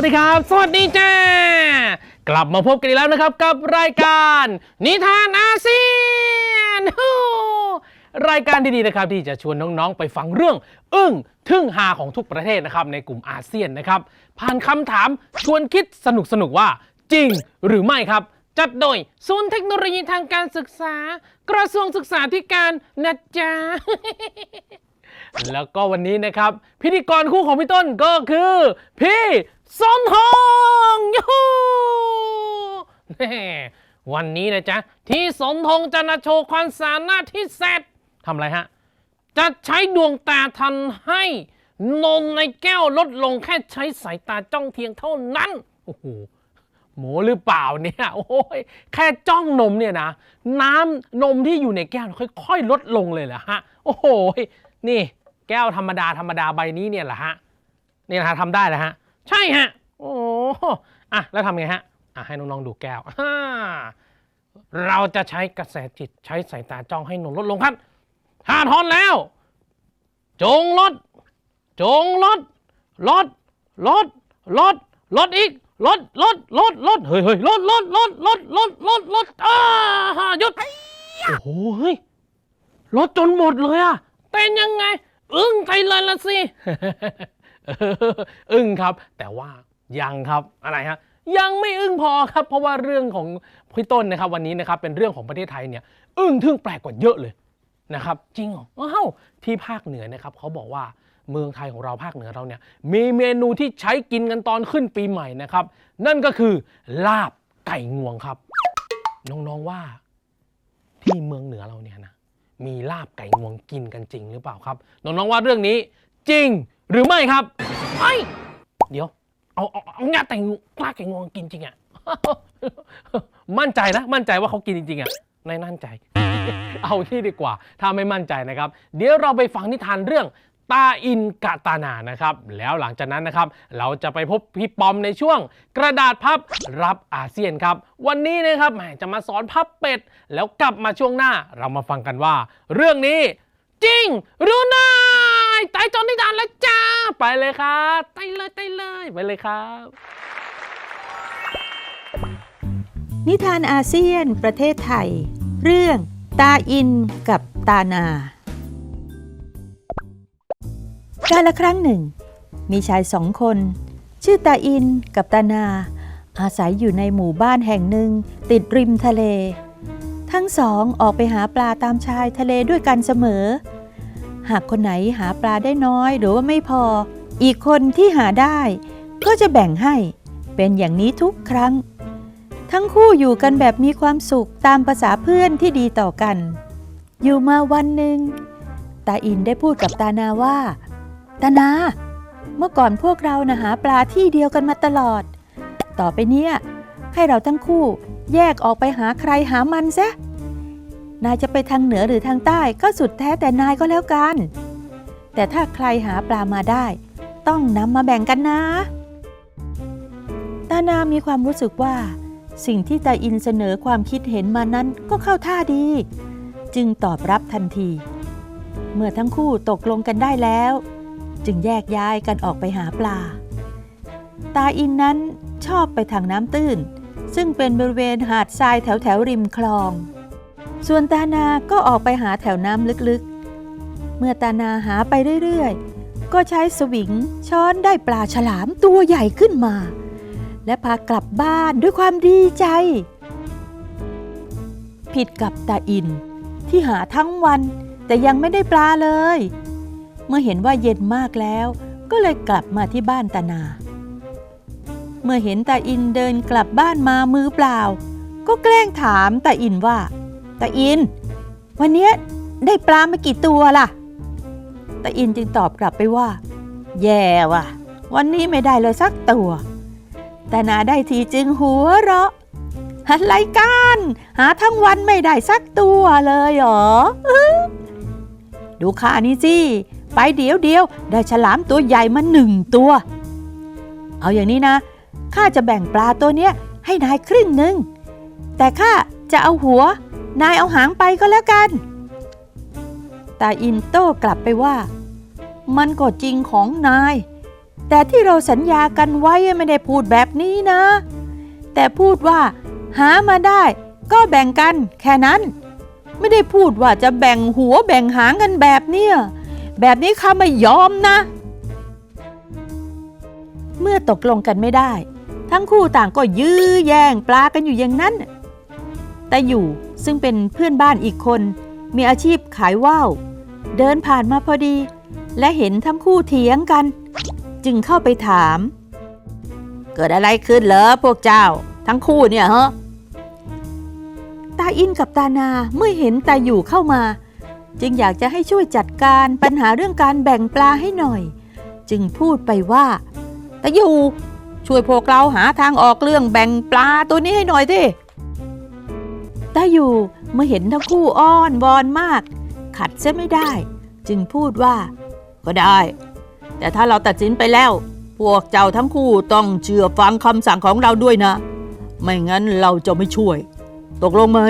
วัสดีครับ สวัสดีจ้ากลับมาพบกันอีกแล้วนะครับกับรายการ นิทานอาเซียน รายการดีๆนะครับ ที่จะชวนน้องๆไปฟังเรื่อง อึ้งทึ่งฮาของทุกประเทศนะครับในกลุ่มอาเซียนนะครับผ่านคำถามชวนคิดสนุกๆว่า จริงหรือไม่ครับ จัดโดยศูนย์เทคโนโลยีทางการศึกษา กระทรวงศึกษาธิการนะจ๊ะ แล้วก็วันนี้นะครับ พิธีกรคู่ของพี่ต้นก็คือ พี่สนทองยูวันนี้นะจ๊ะ ที่สนทองจะมาโชว์ความสามารถที่แซดทำอะไรฮะ จะใช้ดวงตาทันให้นมในแก้วลดลงแค่ใช้สายตาจ้องเทียงเท่านั้น โอ้โหหมูหรือเปล่าเนี่ยโอ้ยแค่จ้องนมเนี่ยนะ น้ำนมที่อยู่ในแก้วค่อยๆลดลงเลยเหรอฮะ โอ้โหนี่ แก้วธรรมดาธรรมดาใบนี้เนี่ยแหละฮะนี่นะฮะทำได้แล้วฮะ ใช่ฮะ โอ้อะแล้วทำไงฮะอะให้น้องๆดูแก้วอ่าเราจะใช้กระแสจิตใช้สายตาจ้องให้นมลดลงครับถ้าทอนแล้ว จงลด จงลด ลด ลด ลด ลดอีก ลด ลด ลด ลด เฮ้ยเฮ้ยลด ลด ลด ลด ลด ลด ลดอ่าหยุด โอ้โห เฮ้ย ลดจนหมดเลยอะเป็นยังไง อึ้งไปเลยละสิอออึ้งครับ แต่ว่ายังครับอะไรฮะยังไม่อึ้งพอครับ เพราะว่าเรื่องของพี่ต้นนะครับวันนี้นะครับเป็นเรื่องของประเทศไทยเนี่ยอึ้งทึ่งแปลกกว่าเยอะเลยนะครับ จริงเหรอว้าวที่ภาคเหนือนะครับเขาบอกว่าเมืองไทยของเราภาคเหนือเราเนี่ยมีเมนูที่ใช้กินกันตอนขึ้นปีใหม่นะครับ นั่นก็คือลาบไก่งวงครับ น้องๆว่าที่เมืองเหนือเราเนี่ยนะ มีลาบไก่งวงกินกันจริงหรือเปล่าครับ น้องๆว่าเรื่องนี้จริงหรือไม่ครับไอ้เดี๋ยว เอาเอาเอางาแต่งลาบไก่งวงกินจริงอะมั่นใจนะ มั่นใจว่าเขากินจริงๆอะในนั่นใจ เอาที่ดีกว่า ถ้าไม่มั่นใจนะครับ เดี๋ยวเราไปฟังนิทานเรื่อง ตาอินกะตานานะครับ แล้วหลังจากนั้นนะครับ เราจะไปพบพี่ปอมในช่วงกระดาษพับรับอาเซียนครับ วันนี้นะครับแหมจะมาสอนพับเป็ด แล้วกลับมาช่วงหน้าเรามาฟังกันว่า เรื่องนี้จริงหรือไายไต่จนนิทานแล้วจ้า ไปเลยครับไต่เลยไต่เลยไปเลยครับ นิทานอาเซียนประเทศไทย เรื่องตาอินกับตานา กาละครั้งหนึ่ง มีชายสองคน ชื่อตาอินกับตานา อาศัยอยู่ในหมู่บ้านแห่งหนึ่งติดริมทะเล ทั้งสองออกไปหาปลาตามชายทะเลด้วยกันเสมอ หากคนไหนหาปลาได้น้อยหรือว่าไม่พอ อีกคนที่หาได้ ก็จะแบ่งให้เป็นอย่างนี้ทุกครั้ง ทั้งคู่อยู่กันแบบมีความสุขตามภาษาเพื่อนที่ดีต่อกัน อยู่มาวันหนึ่งตาอินได้พูดกับตานาว่า ตานา เมื่อก่อนพวกเรานะหาปลาที่เดียวกันมาตลอด ต่อไปเนี้ยให้เราทั้งคู่แยกออกไปหาใครหามันซะ นายจะไปทางเหนือหรือทางใต้ก็สุดแท้แต่นายก็แล้วกัน แต่ถ้าใครหาปลามาได้ ต้องนำมาแบ่งกันนะ ตานามีความรู้สึกว่า สิ่งที่ตาอินเสนอความคิดเห็นมานั้นก็เข้าท่าดี จึงตอบรับทันที เมื่อทั้งคู่ตกลงกันได้แล้ว จึงแยกย้ายกันออกไปหาปลา ตาอินนั้นชอบไปทางน้ำตื้น ซึ่งเป็นบริเวณหาดทรายแถวแถวริมคลอง ส่วนตานาก็ออกไปหาแถวน้ำลึกๆ เมื่อตานาหาไปเรื่อยๆ ก็ใช้สวิงช้อนได้ปลาฉลามตัวใหญ่ขึ้นมา และพากลับบ้านด้วยความดีใจ ผิดกับตาอินที่หาทั้งวันแต่ยังไม่ได้ปลาเลย เมื่อเห็นว่าเย็นมากแล้ว ก็เลยกลับมาที่บ้านตานา เมื่อเห็นตาอินเดินกลับบ้านมามือเปล่า ก็แกล้งถามตาอินว่าตาอิน วันนี้ได้ปลามากี่ตัวล่ะตาอินจึงตอบกลับไปว่า แย่ว่ะ วันนี้ไม่ได้เลยสักตัวตานาได้ทีจึงหัวเราะอะไรกัน หาทั้งวันไม่ได้สักตัวเลยเหรอ ดูข้านี่สิ ไปเดี๋ยวเดียวได้ฉลามตัวใหญ่มาหนึ่งตัว เอาอย่างนี้นะ ข้าจะแบ่งปลาตัวเนี้ยให้นายครึ่งหนึ่ง แต่ข้าจะเอาหัว นายเอาหางไปก็แล้วกัน ตาอินโต้กลับไปว่า มันก็จริงของนาย แต่ที่เราสัญญากันไว้ไม่ได้พูดแบบนี้นะ แต่พูดว่า หามาได้ ก็แบ่งกันแค่นั้น ไม่ได้พูดว่าจะแบ่งหัวแบ่งหางกันแบบเนี้ย แบบนี้ข้าไม่ยอมนะ เมื่อตกลงกันไม่ได้ ทั้งคู่ต่างก็ยื้อแย่งปลากันอยู่อย่างนั้น แต่อยู่ซึ่งเป็นเพื่อนบ้านอีกคน มีอาชีพขายว่าวเดินผ่านมาพอดี และเห็นทั้งคู่เถียงกัน จึงเข้าไปถาม เกิดอะไรขึ้นเหรอพวกเจ้า ทั้งคู่เนี่ยฮะตาอินกับตานาเมื่อเห็นตาอยู่เข้ามา จึงอยากจะให้ช่วยจัดการปัญหาเรื่องการแบ่งปลาให้หน่อย จึงพูดไปว่าตาอยู่ช่วยพวกเราหาทางออกเรื่องแบ่งปลาตัวนี้ให้หน่อยดิตาอยู่เมื่อเห็นทั้งคู่อ้อนวอนมาก ขัดเสไม่ได้ จึงพูดว่า ก็ได้ แต่ถ้าเราตัดสินไปแล้ว พวกเจ้าทั้งคู่ต้องเชื่อฟังคำสั่งของเราด้วยนะ ไม่งั้นเราจะไม่ช่วย ตกลงไหม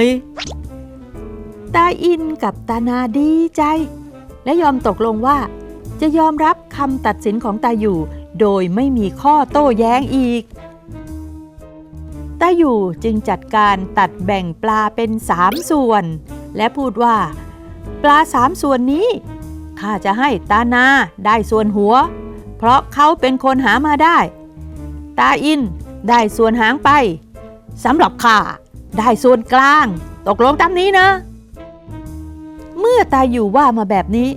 ตาอินกับตานาดีใจ และยอมตกลงว่า จะยอมรับคำตัดสินของตาอยู่ โดยไม่มีข้อโต้แย้งอีก ตาอยู่จึงจัดการตัดแบ่งปลาเป็นสามส่วน และพูดว่า ปลาสามส่วนนี้ข้าจะให้ตานาได้ส่วนหัว เพราะเขาเป็นคนหามาได้ ตาอินได้ส่วนหางไปสำหรับข้าได้ส่วนกลาง ตกลงตามนี้นะ เมื่อตาอยู่ว่ามาแบบนี้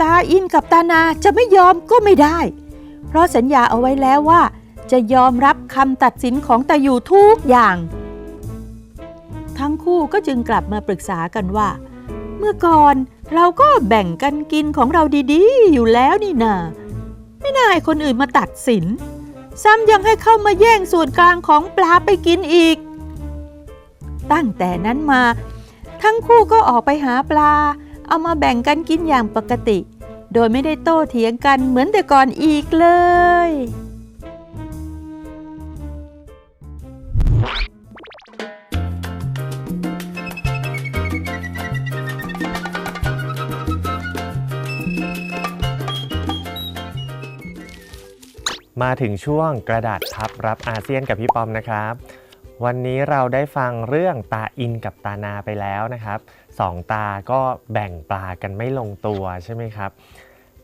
ตาอินกับตานาจะไม่ยอมก็ไม่ได้ เพราะสัญญาเอาไว้แล้วว่า จะยอมรับคำตัดสินของตาอยู่ทุกอย่าง ทั้งคู่ก็จึงกลับมาปรึกษากันว่า เมื่อก่อนเราก็แบ่งกันกินของเราดีๆ อยู่แล้วนี่นา ไม่น่าให้คนอื่นมาตัดสิน ซ้ำยังให้เข้ามาแย่งส่วนกลางของปลาไปกินอีก ตั้งแต่นั้นมา ทั้งคู่ก็ออกไปหาปลา เอามาแบ่งกันกินอย่างปกติ โดยไม่ได้โต้เถียงกันเหมือนแต่ก่อนอีกเลย มาถึงช่วงกระดาษพับรับอาเซียนกับพี่ปอมนะครับ วันนี้เราได้ฟังเรื่องตาอินกับตานาไปแล้วนะครับสองตาก็แบ่งปลากันไม่ลงตัวใช่ไหมครับ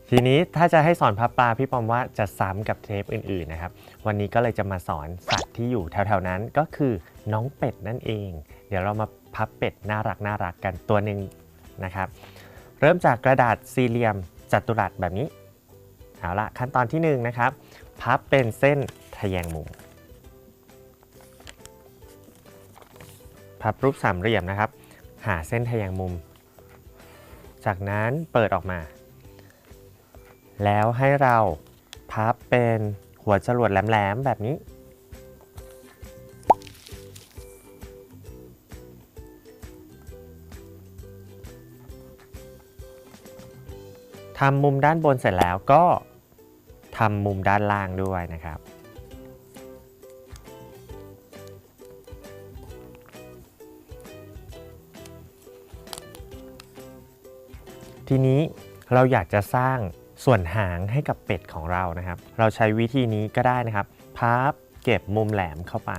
ทีนี้ถ้าจะให้สอนพับปลาพี่ปอมว่าจะซ้ำกับเทปอื่นๆนะครับ วันนี้ก็เลยจะมาสอนสัตว์ที่อยู่แถวๆนั้นก็คือน้องเป็ดนั่นเอง เดี๋ยวเรามาพับเป็ดน่ารักน่ารักกันตัวหนึ่งนะครับ เริ่มจากกระดาษสี่เหลี่ยมจัตุรัสแบบนี้เอาละขั้นตอนที่หนึ่งนะครับ พับเป็นเส้นทะแยงมุม พับรูปสามเหลี่ยมนะครับ หาเส้นทะแยงมุม จากนั้นเปิดออกมา แล้วให้เราพับเป็นหัวจรวดแหลมๆแบบนี้ ทำมุมด้านบนเสร็จแล้วก็ทำมุมด้านล่างด้วยนะครับ ทีนี้เราอยากจะสร้างส่วนหางให้กับเป็ดของเรานะครับ เราใช้วิธีนี้ก็ได้นะครับ พับเก็บมุมแหลมเข้าไป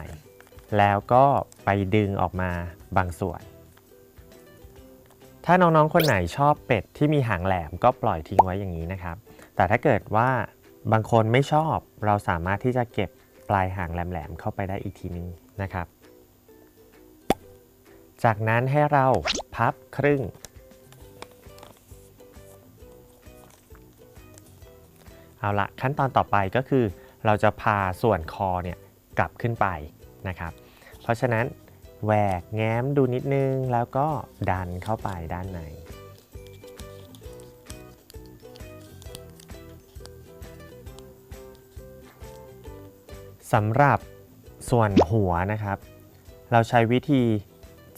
แล้วก็ไปดึงออกมาบางส่วน ถ้าน้องๆ คนไหนชอบเป็ดที่มีหางแหลมก็ปล่อยทิ้งไว้อย่างนี้นะครับ แต่ถ้าเกิดว่าบางคนไม่ชอบเราสามารถที่จะเก็บปลายหางแหลมๆเข้าไปได้อีกทีนึงนะครับ จากนั้นให้เราพับครึ่ง เอาละขั้นตอนต่อไปก็คือ เราจะพาส่วนคอเนี่ยกลับขึ้นไปนะครับ เพราะฉะนั้นแหวกแง้มดูนิดนึงแล้วก็ดันเข้าไปด้านในสำหรับส่วนหัวนะครับ เราใช้วิธี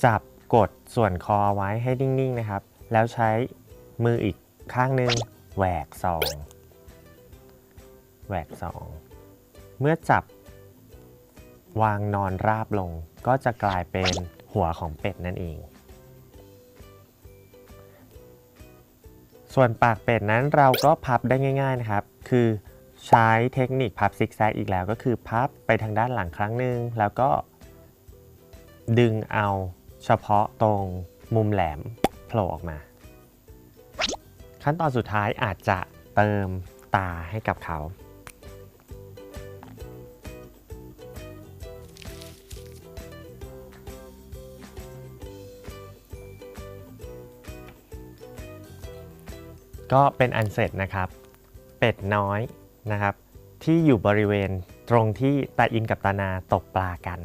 จับกดส่วนคอไว้ให้นิ่ง ๆ นะครับ แล้วใช้มืออีกข้างหนึงแหวกซอง แหวกซองเมื่อจับวางนอนราบลงก็จะกลายเป็นหัวของเป็ดนั่นเอง ส่วนปากเป็ดนั้นเราก็พับได้ง่าย ๆนะครับ คือใช้เทคนิคพับซิกแซกอีกแล้วก็คือพับไปทางด้านหลังครั้งหนึ่งแล้วก็ ดึงเอาเฉพาะตรงมุมแหลมโผล่ออกมา ขั้นตอนสุดท้ายอาจจะเติมตาให้กับเขา ก็เป็นอันเสร็จนะครับ เป็ดน้อยนะครับ ที่อยู่บริเวณตรงที่ตาอินกับตานาตกปลากัน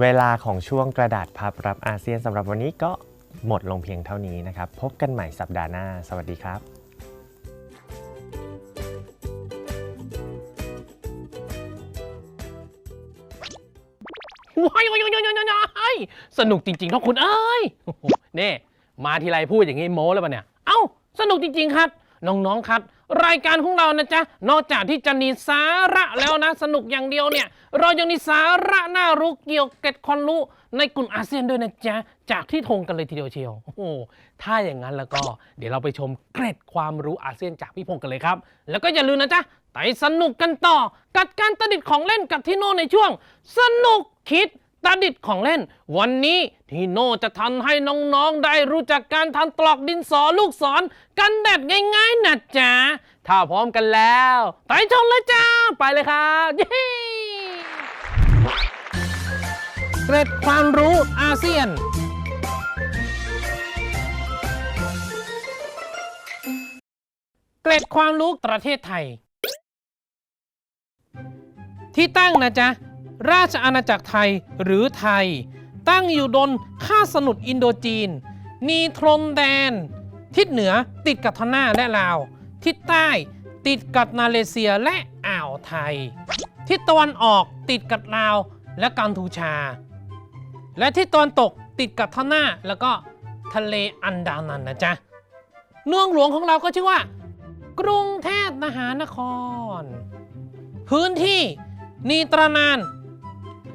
เวลาของช่วงกระดาษพับรับอาเซียนสำหรับวันนี้ก็หมดลงเพียงเท่านี้นะครับ พบกันใหม่สัปดาห์หน้า สวัสดีครับว้ายว้ายว้ายว้ายว้ายว้ายสนุกจริงๆท่านคุณเอ้ยโอ้โหนี่มาทีไรพูดอย่างนี้โม้แล้วปะเนี่ย เอ้า สนุกจริง ๆ ครับ น้องๆครับ รายการของเรานะจ๊ะ นอกจากที่จะมีสาระแล้วนะ สนุกอย่างเดียวเนี่ย เรายังมีสาระน่ารู้เกี่ยวกับความรู้ในกลุ่มอาเซียนด้วยนะจ๊ะ จากที่ทงกันเลยทีเดียวเชียว โอ้โหถ้าอย่างนั้นแล้วก็ เดี๋ยวเราไปชมเกร็ดความรู้อาเซียนจากพี่พงกันเลยครับ แล้วก็อย่าลืมนะจ๊ะไปสนุกกันต่อ กับการประดิษฐ์ของเล่นกับที่โน่ในช่วง สนุกคิด ตาดิดของเล่น วันนี้ทีโน่จะทำให้น้องๆได้รู้จักการทำตลอกดินสอลูกศรกันแบบง่ายๆนะจ๊ะ ถ้าพร้อมกันแล้วไปชมเลยจ้า ไปเลยครับเย้เกร็ดความรู้อาเซียนเกร็ดความรู้ประเทศไทย ที่ตั้งนะจ๊ะ ราชอาณาจักรไทยหรือไทย ตั้งอยู่บนคาสมุทรอินโดจีน มีทรมแดน ทิศเหนือติดกับทนาและลาว ทิศใต้ติดกับมาเลเซียและอ่าวไทย ทิศตะวันออกติดกับลาวและกัมพูชา และทิศตะวันตกติดกับทนาแล้วก็ทะเลอันดามันนะจ๊ะเมืองหลวงของเราก็ชื่อว่า กรุงเทพมหานคร พื้นที่นีตรานาน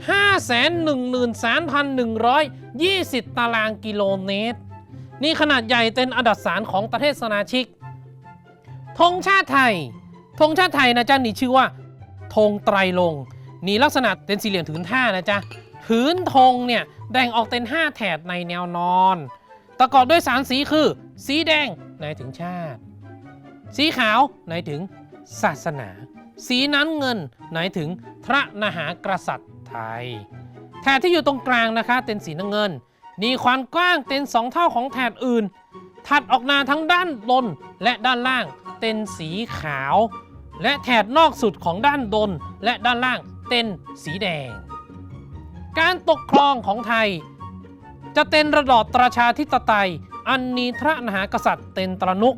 513,120 ตารางกิโลเมตร นี่ขนาดใหญ่เป็นอันดับสารของประเทศสมาชิก ธงชาติไทย ธงชาติไทยนะจ๊ะนี่ชื่อว่า ธงไตรลง นี่ลักษณะเป็นสี่เหลี่ยมถืนท่านะจ๊ะผืนธงเนี่ยแบ่งออกเป็น5แถบในแนวนอน ประกอบด้วยสามสีคือ สีแดงหมายถึงชาติ สีขาวหมายถึงศาสนา สีน้ำเงินหมายถึงพระมหากษัตริย์ ไทย แถบที่อยู่ตรงกลางนะคะเป็นสีน้ำเงิน มีความกว้างเป็นสองเท่าของแถบอื่น ถัดออกมาทั้งด้านบนและด้านล่างเป็นสีขาว และแถบนอกสุดของด้านบนและด้านล่างเป็นสีแดง การปกครองของไทย จะเป็นระบอบประชาธิปไตย อันมีพระมหากษัตริย์เป็นตรนุก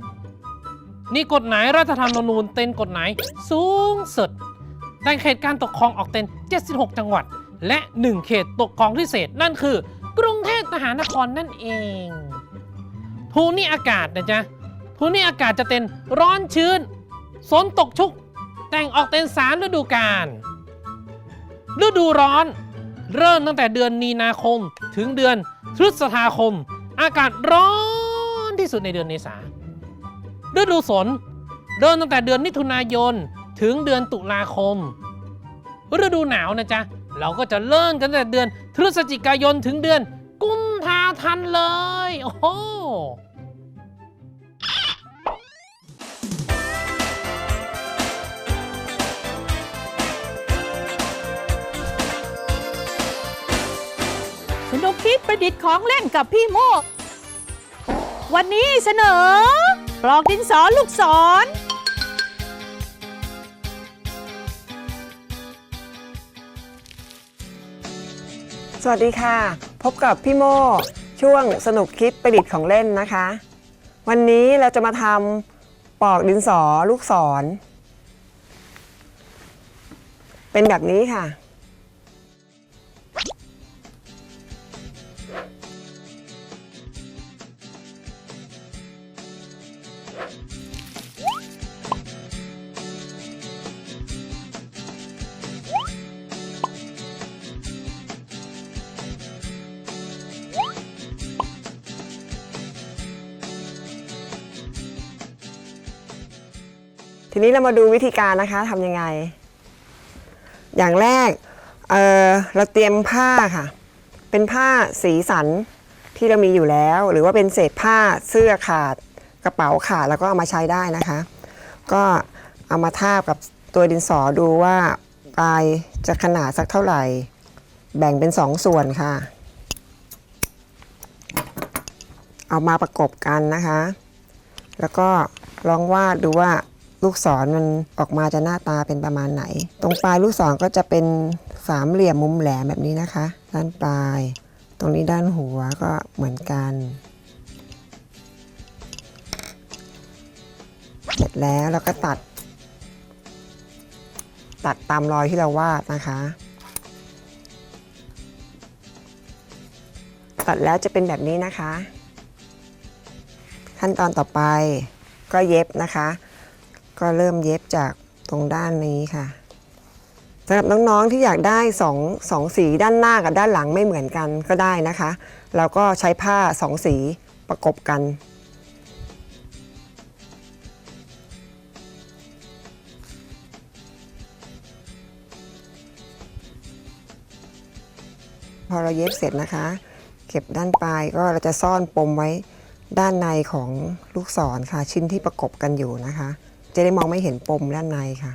นี่กฎหมายรัฐธรรมนูญเป็นกฎหมายสูงสุด แบ่งเขตการปกครองออกเป็น 76 จังหวัด และ 1 เขตปกครองพิเศษนั่นคือ กรุงเทพมหานครนั่นเอง ภูมิอากาศนะจ๊ะภูมิอากาศจะเป็นร้อนชื้นฝนตกชุก แต่งออกเป็นสามฤดูกาลฤดูร้อน เริ่มตั้งแต่เดือนมีนาคมถึงเดือนพฤษภาคม อากาศร้อนที่สุดในเดือนเมษาฤดูฝนเริ่มตั้งแต่เดือนมิถุนายน ถึงเดือนตุลาคม ฤดูหนาวนะจ๊ะ เราก็จะเริ่มกันแต่เดือนพฤศจิกายนถึงเดือน กุมภาทันเลย โอ้โหสนุกคิดประดิษฐ์ของเล่นกับพี่โมก วันนี้เสนอปลอกดินสอลูกศร สวัสดีค่ะ พบกับพี่โมช่วงสนุกคิดประดิษฐ์ของเล่นนะคะ วันนี้เราจะมาทำปอกดินสอลูกศร เป็นแบบนี้ค่ะที นี้เรามาดูวิธีการนะคะทำยังไง อย่างแรกเเราเตรียมผ้าค่ะ เป็นผ้าสีสันที่เรามีอยู่แล้ว หรือว่าเป็นเศษผ้าเสื้อขาดกระเป๋าขาดแล้วก็เอามาใช้ได้นะคะ ก็เอามาทาบกับตัวดินสอดูว่าปลายจะขนาดสักเท่าไหร่ แบ่งเป็นสองส่วนค่ะ เอามาประกบกันนะคะ แล้วก็ลองวาดดูว่า ลูกศรมันออกมาจะหน้าตาเป็นประมาณไหน ตรงปลายลูกศรก็จะเป็นสามเหลี่ยมมุมแหลมแบบนี้นะคะ ด้านปลาย ตรงนี้ด้านหัวก็เหมือนกัน เสร็จแล้วเราก็ตัด ตัดตามรอยที่เราวาดนะคะ ตัดแล้วจะเป็นแบบนี้นะคะ ขั้นตอนต่อไปก็เย็บนะคะ ก็เริ่มเย็บจากตรงด้านนี้ค่ะสำหรับน้องๆที่อยากได้สองสองสีด้านหน้ากับด้านหลังไม่เหมือนกันก็ได้นะคะ เราก็ใช้ผ้าสองสีประกบกันพอเราเย็บเสร็จนะคะ เก็บด้านปลายก็เราจะซ่อนปมไว้ด้านในของลูกศรค่ะชิ้นที่ประกบกันอยู่นะคะ จะได้มองไม่เห็นปมด้านในค่ะ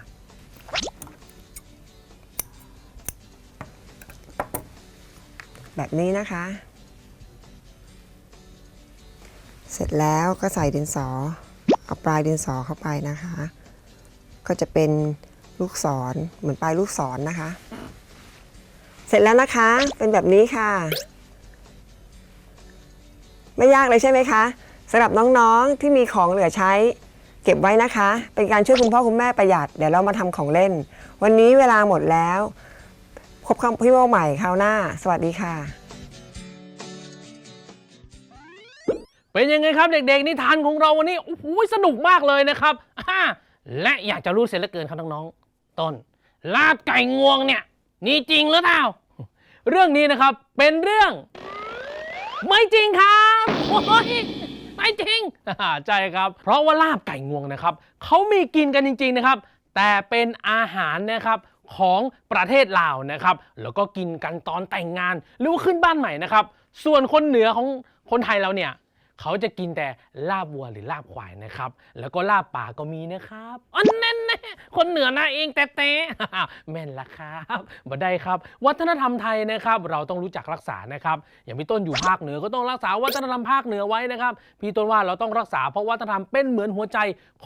แบบนี้นะคะ เสร็จแล้วก็ใส่ดินสอ เอาปลายดินสอเข้าไปนะคะ ก็จะเป็นลูกศรเหมือนปลายลูกศรนะคะ เสร็จแล้วนะคะเป็นแบบนี้ค่ะ ไม่ยากเลยใช่ไหมคะสำหรับน้องๆที่มีของเหลือใช้ เก็บไว้นะคะ เป็นการช่วยคุณพ่อคุณแม่ประหยัด เดี๋ยวเรามาทำของเล่น วันนี้เวลาหมดแล้ว พบกับพี่โมใหม่คราวหน้า สวัสดีค่ะ เป็นยังไงครับเด็กๆนิทานของเราวันนี้โอ้โหสนุกมากเลยนะครับอ่าและอยากจะรู้เสียเหลือเกินครับน้องๆต้น ลาบไก่งวงเนี่ยนี่จริงหรือเปล่า เรื่องนี้นะครับเป็นเรื่อง ไม่จริงครับโอ้ย ไม่จริงใช่ครับ เพราะว่าลาบไก่งวงนะครับเขามีกินกันจริง ๆนะครับ แต่เป็นอาหารนะครับของประเทศลาวนะครับ แล้วก็กินกันตอนแต่งงาน หรือว่าขึ้นบ้านใหม่นะครับ ส่วนคนเหนือของคนไทยเราเนี่ย เขาจะกินแต่ลาบวัวหรือลาบควายนะครับ แล้วก็ลาบป่าก็มีนะครับอันนั้นน่คนเหนือนะเองแต่แต่แม่นละครับบ่ได้ครับ วัฒนธรรมไทยนะครับ เราต้องรู้จักรักษานะครับ อย่างพี่ต้นอยู่ภาคเหนือก็ต้องรักษาวัฒนธรรมภาคเหนือไว้นะครับ พี่ต้นว่าเราต้องรักษาเพราะวัฒนธรรมเป็นเหมือนหัวใจ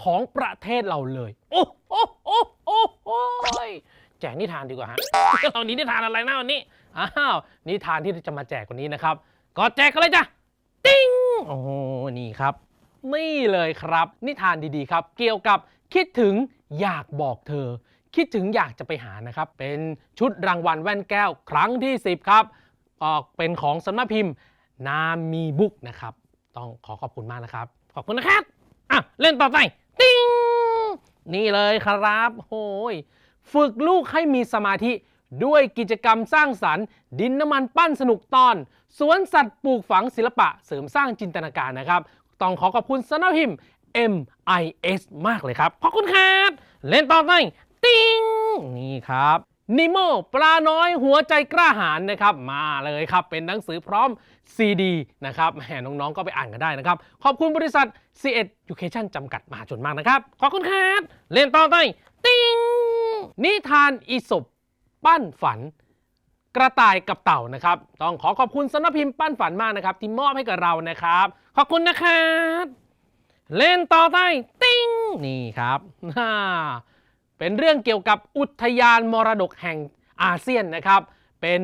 ของประเทศเราเลยโอ้โอ้โอ้โอ้โอ้ยแจกนิทานดีกว่าฮะเรานี้นิทานอะไรนะวันนี้อ้าวนิทานที่จะมาแจกวันนี้นะครับก็แจกกันเลยจ้ะ ติ้งโอ้โหนี่ครับ นี่เลยครับ นิทานดีๆครับ เกี่ยวกับคิดถึงอยากบอกเธอ คิดถึงอยากจะไปหานะครับ เป็นชุดรางวัลแว่นแก้วครั้งที่ 10 ครับออกเป็นของสำนักพิมพ์ นามีบุ๊กนะครับ ต้องขอขอบคุณมากนะครับ ขอบคุณนะครับอะเล่นต่อไปติ้งนี่เลยครับโอ้ยฝึกลูกให้มีสมาธิ ด้วยกิจกรรมสร้างสรรค์ ดินน้ำมันปั้นสนุกตอน สวนสัตว์ปลูกฝังศิลปะเสริมสร้างจินตนาการนะครับ ต้องขอขอบคุณสนักพิม MIS มากเลยครับ ขอบคุณครับ เล่นต่อไปติ้งนี่ครับนิโมปลาน้อยหัวใจกล้าหาญนะครับ มาเลยครับ เป็นหนังสือพร้อมซีดีนะครับแหมน้องๆก็ไปอ่านกันได้นะครับ ขอบคุณบริษัท c ีเอ็ดยูเคชั่นจำกัดมหาชนมากนะครับ ขอบคุณครับ เล่นต่อไปติ้งนิทานอีสบ ปั้นฝันกระต่ายกับเต่านะครับ ต้องขอขอบคุณสำนักพิมพ์ปั้นฝันมากนะครับ ที่มอบให้กับเรานะครับ ขอบคุณนะครับเล่นต่อไปติ้งนี่ครับเป็นเรื่องเกี่ยวกับอุทยานมรดกแห่งอาเซียนนะครับ เป็น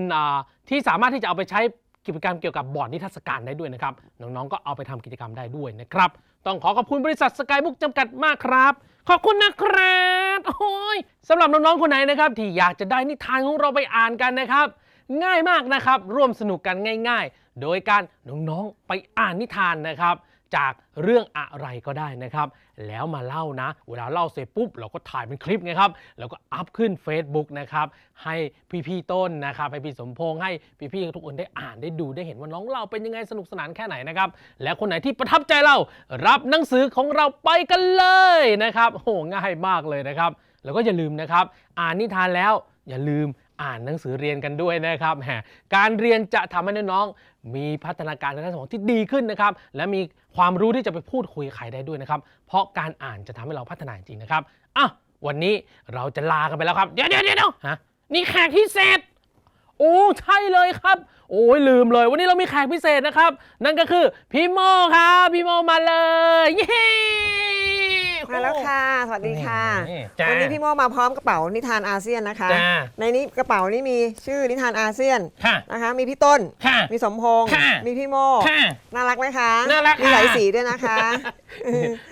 ที่สามารถที่จะเอาไปใช้ กิจกรรมเกี่ยวกับบอร์ดนิทรรศการได้ด้วยนะครับ น้องๆ ก็เอาไปทำกิจกรรมได้ด้วยนะครับ ต้องขอขอบคุณบริษัทสกายบุ๊กจำกัดมากครับ ขอบคุณนะครับโอ้ยสำหรับน้องๆ คนไหนนะครับที่อยากจะได้นิทานของเราไปอ่านกันนะครับ ง่ายมากนะครับ ร่วมสนุกกันง่าย ๆ โดยการน้องๆ ไปอ่านนิทานนะครับ จากเรื่องอะไรก็ได้นะครับ แล้วมาเล่านะ เวลาเล่าเสร็จปุ๊บ เราก็ถ่ายเป็นคลิปไงครับ แล้วก็อัพขึ้น Facebook นะครับ ให้พี่ๆต้นนะครับ ให้พี่สมพงษ์ให้พี่ๆทุกคนได้อ่านได้ดูได้เห็นว่าน้องเราเป็นยังไงสนุกสนานแค่ไหนนะครับ และคนไหนที่ประทับใจเรารับหนังสือของเราไปกันเลยนะครับโอ้โหง่ายมากเลยนะครับ แล้วก็อย่าลืมนะครับ อ่านนิทานแล้วอย่าลืมอ่านหนังสือเรียนกันด้วยนะครับแหมการเรียนจะทำให้น้อง มีพัฒนาการทางด้านสมองที่ดีขึ้นนะครับ และมีความรู้ที่จะไปพูดคุยใครได้ด้วยนะครับ เพราะการอ่านจะทำให้เราพัฒนาจริงนะครับอะวันนี้เราจะลากันไปแล้วครับ เดี๋ยวเดี๋ยวเดี๋ยวฮะนี่แขกพิเศษ โอ้ใช่เลยครับ โอ้ยลืมเลย วันนี้เรามีแขกพิเศษนะครับ นั่นก็คือพี่โมครับพี่โมมาเลยเย้ มาแล้วค่ะ สวัสดีค่ะ นี่จ้าวันนี้พี่โมมาพร้อมกระเป๋านิทานอาเซียนนะคะ จ้า ในนี้กระเป๋านี้มีชื่อนิทานอาเซียนค่ะ นะคะ มีพี่ต้น ค่ะ มีสมพงษ์ ค่ะ มีพี่โมค่ะ น่ารักไหมคะ น่ารักมีหลายค่ะสีด้วยนะคะ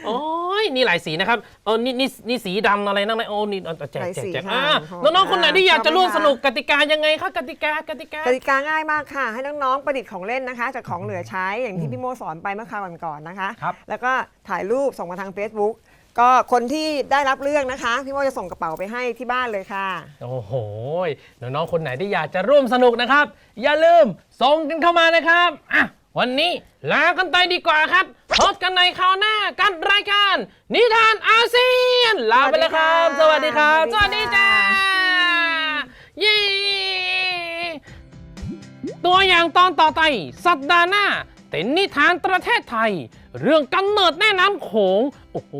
โอ้ยนี่หลายสีนะครับเออนี่นี่นี่สีดำอะไรนั่นนะโอ้นี่เอาแจกหลายแจกสีแจกค่ะอ่าขอบคุณน้องๆคนไหนที่อยากจะชอบไหมร่วมคะสนุกกติกายังไงคะกติกากติกาก ติกาง่ายมากค่ะ ให้น้องๆประดิษฐ์ของเล่นนะคะจากของเหลือใช้อย่างที่พี่โมสอนไปเมื่อคราวก่อนๆนะคะ ครับแล้วก็ถ่ายรูปส่งมาทาง Facebook ก็คนที่ได้รับเลือกนะคะ พี่โมจะส่งกระเป๋าไปให้ที่บ้านเลยค่ะ โอ้โหน้องๆคนไหนที่อยากจะร่วมสนุกนะครับ อย่าลืมส่งกันเข้ามานะครับอะวันนี้ลากันไปดีกว่าครับพบกันในคราวหน้ากันรายการ นิทานอาเซียน ลาไปแล้วครับสสวัวัสสดีดีครับค่ะสวัสดีจ้าเย้ตัวอย่างตอนต่อไปสัปดาห์หน้าเป็นนิทานประเทศไทย เรื่องกำเนิดแม่น้ำโขง โอ้โห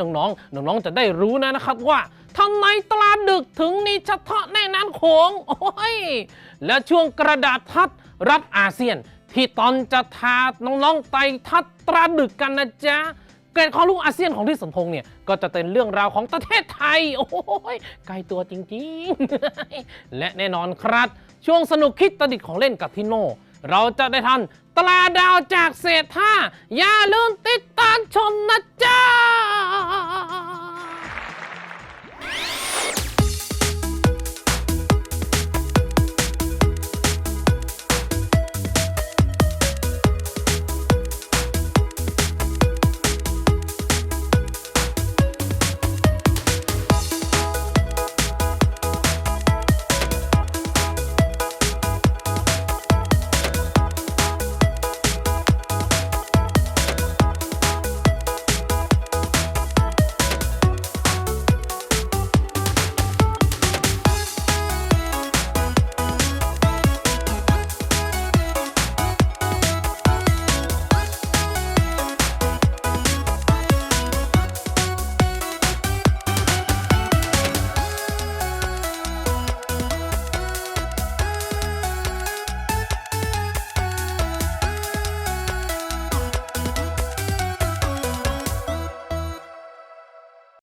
น้องๆน้องๆจะได้รู้นะนะครับว่าทำไมตลาดดึกถึงมีเฉพาะแม่น้ำโขงโอ้ยและช่วงกระดาษทัดรัฐอาเซียน ที่ตอนจะทาน้องๆไตทัดตราดึกกันนะจ๊ะเกร็ดความรู้อาเซียนของที่สมพงษ์เนี่ย ก็จะเป็นเรื่องราวของประเทศไทย โอ้ยใกลตัวจริงๆ และแน่นอนครับ ช่วงสนุกคิดประดิษของเล่นกับพี่โน่ เราจะได้ทันตลาดาวจากเศษผ้า อย่าลืมติดตามชมนะจ้า